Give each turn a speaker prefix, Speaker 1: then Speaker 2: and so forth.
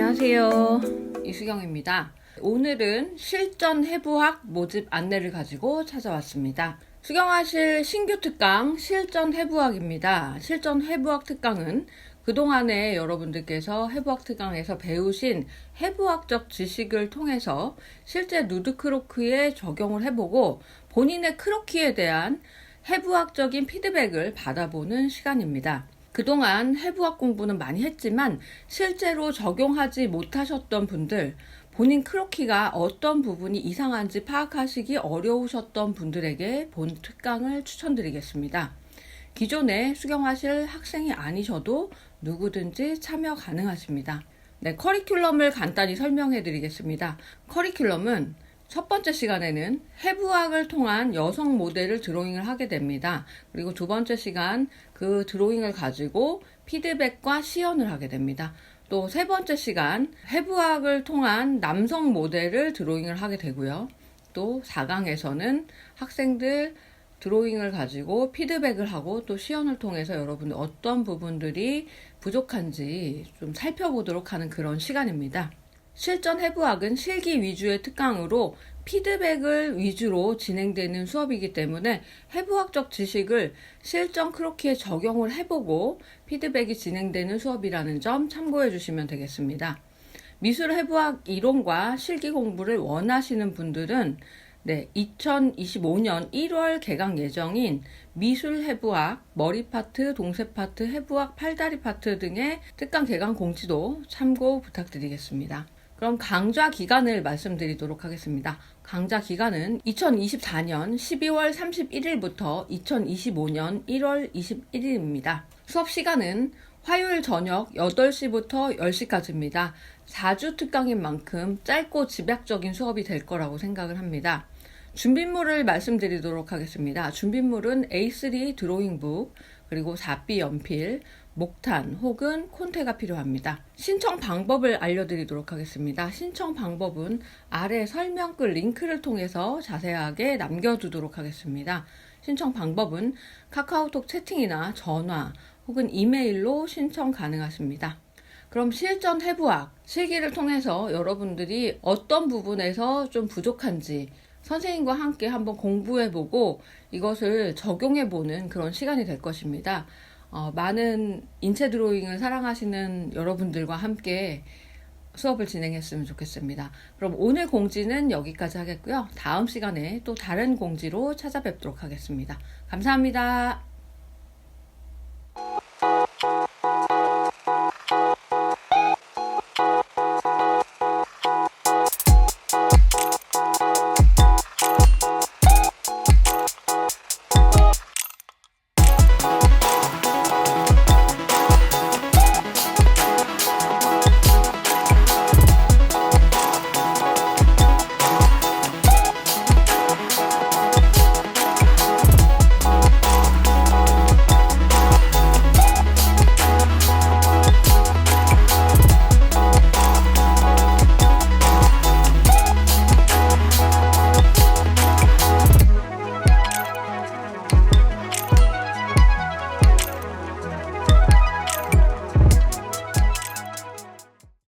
Speaker 1: 안녕하세요. 이수경입니다. 오늘은 실전 해부학 모집 안내를 가지고 찾아왔습니다. 수경하실 신규 특강 실전 해부학입니다. 실전 해부학 특강은 그동안에 여러분들께서 해부학 특강에서 배우신 해부학적 지식을 통해서 실제 누드 크로크에 적용을 해보고 본인의 크로키에 대한 해부학적인 피드백을 받아보는 시간입니다. 그동안 해부학 공부는 많이 했지만 실제로 적용하지 못하셨던 분들, 본인 크로키가 어떤 부분이 이상한지 파악하시기 어려우셨던 분들에게 본 특강을 추천드리겠습니다. 기존에 수경하실 학생이 아니셔도 누구든지 참여 가능하십니다. 네, 커리큘럼을 간단히 설명해 드리겠습니다. 커리큘럼은 첫 번째 시간에는 해부학을 통한 여성 모델을 드로잉을 하게 됩니다. 그리고 두 번째 시간 그 드로잉을 가지고 피드백과 시연을 하게 됩니다. 또 세 번째 시간 해부학을 통한 남성 모델을 드로잉을 하게 되고요. 또 4강에서는 학생들 드로잉을 가지고 피드백을 하고 또 시연을 통해서 여러분들 어떤 부분들이 부족한지 좀 살펴보도록 하는 그런 시간입니다. 실전 해부학은 실기 위주의 특강으로 피드백을 위주로 진행되는 수업이기 때문에 해부학적 지식을 실전 크로키에 적용을 해보고 피드백이 진행되는 수업이라는 점 참고해 주시면 되겠습니다. 미술 해부학 이론과 실기 공부를 원하시는 분들은 네, 2025년 1월 개강 예정인 미술 해부학, 머리 파트, 동세 파트, 해부학, 팔다리 파트 등의 특강 개강 공지도 참고 부탁드리겠습니다. 그럼 강좌 기간을 말씀드리도록 하겠습니다. 강좌 기간은 2024년 12월 31일부터 2025년 1월 21일입니다. 수업 시간은 화요일 저녁 8시부터 10시까지입니다. 4주 특강인 만큼 짧고 집약적인 수업이 될 거라고 생각을 합니다. 준비물을 말씀드리도록 하겠습니다. 준비물은 A3 드로잉북, 그리고 4B 연필, 목탄 혹은 콘테가 필요합니다. 신청 방법을 알려드리도록 하겠습니다. 신청 방법은 아래 설명글 링크를 통해서 자세하게 남겨두도록 하겠습니다. 신청 방법은 카카오톡 채팅이나 전화 혹은 이메일로 신청 가능하십니다. 그럼 실전 해부학, 실기를 통해서 여러분들이 어떤 부분에서 좀 부족한지 선생님과 함께 한번 공부해보고 이것을 적용해보는 그런 시간이 될 것입니다. 어, 많은 인체 드로잉을 사랑하시는 여러분들과 함께 수업을 진행했으면 좋겠습니다. 그럼 오늘 공지는 여기까지 하겠고요. 다음 시간에 또 다른 공지로 찾아뵙도록 하겠습니다. 감사합니다.